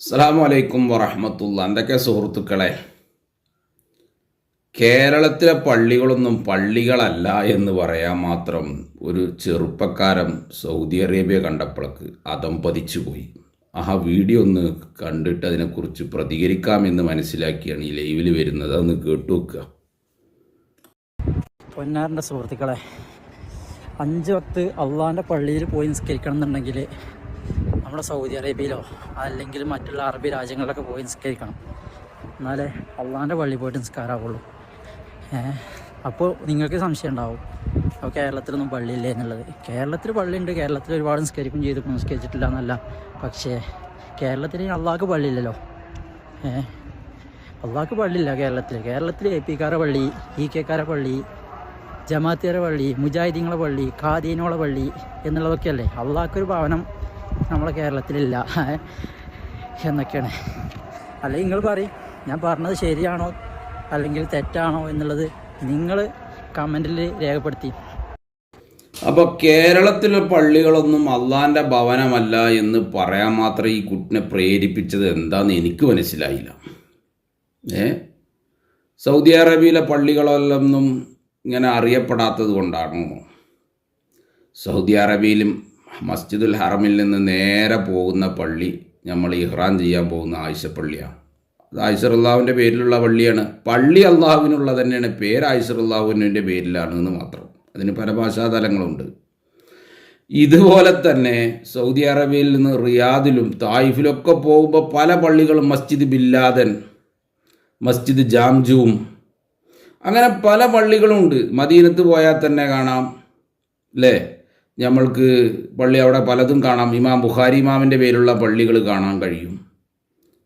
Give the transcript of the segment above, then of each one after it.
അസ്സലാമു അലൈക്കും വറഹമത്തുള്ള എന്തൊക്കെ സുഹൃത്തുക്കളെ? കേരളത്തിലെ പള്ളികളൊന്നും പള്ളികളല്ല എന്ന് പറയാൻ മാത്രം ഒരു ചെറുപ്പക്കാരൻ സൗദി അറേബ്യ കണ്ടപ്പോഴേക്ക് അതം പതിച്ചുപോയി. ആ വീഡിയോ ഒന്ന് കണ്ടിട്ട് അതിനെക്കുറിച്ച് പ്രതികരിക്കാമെന്ന് മനസ്സിലാക്കിയാണ് ഈ ലൈവിൽ വരുന്നത്. അതൊന്ന് കേട്ടു വെക്കുക പൊന്നാറിന്റെ സുഹൃത്തുക്കളെ അഞ്ച് വക്ത് അള്ളാന്റെ പള്ളിയിൽ പോയി നിസ്കരിക്കണം എന്നുണ്ടെങ്കിൽ നമ്മുടെ സൗദി അറേബ്യയിലോ അല്ലെങ്കിൽ മറ്റുള്ള അറബി രാജ്യങ്ങളിലൊക്കെ പോയി നിസ്കരിക്കണം. എന്നാലേ അള്ളാന്റെ പള്ളി പോയിട്ട് നിസ്കാരാവുള്ളൂ അപ്പോൾ നിങ്ങൾക്ക് സംശയം ഉണ്ടാവും. അപ്പോൾ കേരളത്തിലൊന്നും പള്ളിയില്ലേ എന്നുള്ളത്. കേരളത്തിൽ പള്ളിയുണ്ട്. കേരളത്തിൽ ഒരുപാട് നിസ്കരിക്കും ചെയ്തു. നിസ്കരിച്ചിട്ടില്ല എന്നല്ല പക്ഷേ കേരളത്തിൽ അള്ളാഹ്ക്ക് പള്ളിയില്ലല്ലോ. ഏഹ് അള്ളാഹ്ക്ക് പള്ളിയില്ല കേരളത്തിൽ. കേരളത്തിൽ എ പിക്കാരെ പള്ളി ഇ കെക്കാരെ പള്ളി ജമാത്തിയറെ പള്ളി മുജാഹിദീങ്ങളെ പള്ളി ഖാദീനോളെ പള്ളി എന്നുള്ളതൊക്കെയല്ലേ. അള്ളാഹ്ക്കൊരു ഭവനം നമ്മളെ കേരളത്തിലില്ല എന്നൊക്കെയാണ്. അല്ലെങ്കിൽ നിങ്ങൾ പറയും. ഞാൻ പറഞ്ഞത് ശരിയാണോ അല്ലെങ്കിൽ തെറ്റാണോ എന്നുള്ളത് നിങ്ങൾ കമന്റിൽ രേഖപ്പെടുത്തി. അപ്പോൾ കേരളത്തിലെ പള്ളികളൊന്നും അള്ളാന്റെ ഭവനമല്ല എന്ന് പറയാൻ മാത്രം ഈ കുട്ടിനെ പ്രേരിപ്പിച്ചത് എന്താണെന്ന് എനിക്ക് മനസ്സിലായില്ല. ഏ? സൗദി അറേബ്യയിലെ പള്ളികളൊന്നും ഇങ്ങനെ അറിയപ്പെടാത്തത് കൊണ്ടാണോ? സൗദി അറേബ്യയിലും മസ്ജിദുൽ ഹറമിൽ നിന്ന് നേരെ പോകുന്ന പള്ളി നമ്മൾ ഇഹ്റാൻ ചെയ്യാൻ പോകുന്ന ആയിഷ പള്ളിയാണ്. അത് ആയിഷർ അള്ളാഹുവിന്റെ പേരിലുള്ള പള്ളിയാണ്. പള്ളി അള്ളാഹുവിനുള്ള തന്നെയാണ്. പേര് ആയിഷറുല്ലാഹുവിന്റെ പേരിലാണ് എന്ന് മാത്രം. അതിന് പല ഭാഷാതലങ്ങളുണ്ട് ഇതുപോലെ തന്നെ സൗദി അറേബ്യയിൽ നിന്ന് റിയാദിലും തായിഫിലൊക്കെ പോകുമ്പോൾ പല പള്ളികളും മസ്ജിദ് ബില്ലാദൻ മസ്ജിദ് ജാംജുവും അങ്ങനെ പല പള്ളികളുമുണ്ട് മദീനത്ത് പോയാൽ തന്നെ കാണാം. അല്ലേ നമ്മൾക്ക് പള്ളി അവിടെ പലതും കാണാം. ഇമാം ബുഖാരി ഇമാമിന്റെ പേരുള്ള പള്ളികൾ കാണാൻ കഴിയും.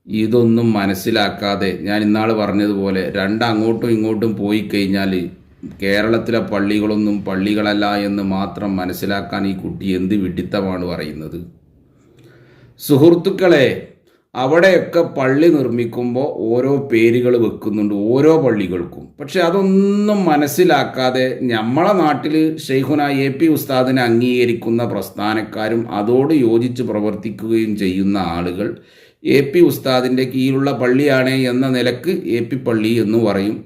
ഇതൊന്നും മനസ്സിലാക്കാതെ ഞാൻ ഇന്നാൾ പറഞ്ഞതുപോലെ രണ്ട് അങ്ങോട്ടും ഇങ്ങോട്ടും പോയി കഴിഞ്ഞാൽ കേരളത്തിലെ പള്ളികളൊന്നും പള്ളികളല്ല എന്ന് മാത്രം മനസ്സിലാക്കാൻ ഈ കുട്ടി എന്ത് വിഡിത്തമാണ് പറയുന്നത്? സുഹൃത്തുക്കളെ അവിടെയൊക്കെ പള്ളി നിർമ്മിക്കുമ്പോൾ ഓരോ പേരുകൾ വെക്കുന്നുണ്ട് ഓരോ പള്ളികൾക്കും. പക്ഷെ അതൊന്നും മനസ്സിലാക്കാതെ നമ്മളെ നാട്ടിൽ ഷെയ്ഖുന എ പി ഉസ്താദിനെ അംഗീകരിക്കുന്ന പ്രസ്ഥാനക്കാരും അതോട് യോജിച്ച് പ്രവർത്തിക്കുകയും ചെയ്യുന്ന ആളുകൾ എ പി ഉസ്താദിന്റെ കീഴിലുള്ള പള്ളിയാണ് എന്ന നിലയ്ക്ക് എ പി പള്ളി എന്ന് പറയും.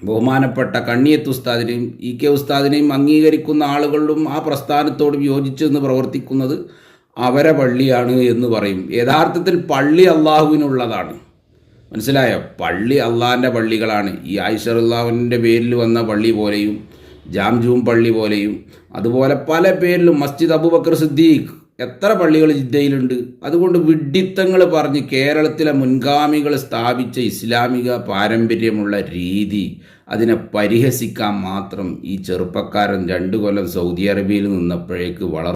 ബഹുമാനപ്പെട്ട കണ്ണിയത്ത് ഉസ്താദിനെയും ഇ കെ ഉസ്താദിനെയും അംഗീകരിക്കുന്ന ആളുകളും ആ പ്രസ്ഥാനത്തോടും യോജിച്ച് നിന്ന് പ്രവർത്തിക്കുന്നത് അവരെ പള്ളിയാണ് എന്ന് പറയും. യഥാർത്ഥത്തിൽ പള്ളി അള്ളാഹുവിനുള്ളതാണ് മനസ്സിലായോ? പള്ളി അള്ളാഹിന്റെ പള്ളികളാണ്. ഈ ആയിഷറുല്ലാവിന്റെ പേരിൽ വന്ന പള്ളി പോലെയും ജാംജൂം പള്ളി പോലെയും അതുപോലെ പല പേരിലും മസ്ജിദ് അബൂബക്കർ സിദ്ദീഖ് എത്ര പള്ളികൾ ജിദ്ദയിലുണ്ട്. അതുകൊണ്ട് വിഡ്ഢിത്തങ്ങൾ പറഞ്ഞ് കേരളത്തിലെ മുൻഗാമികൾ സ്ഥാപിച്ച ഇസ്ലാമിക പാരമ്പര്യമുള്ള രീതി അതിനെ പരിഹസിക്കാൻ മാത്രം ഈ ചെറുപ്പക്കാരൻ രണ്ടു കൊല്ലം സൗദി അറേബ്യയിൽ നിന്നപ്പോഴേക്ക് വളർ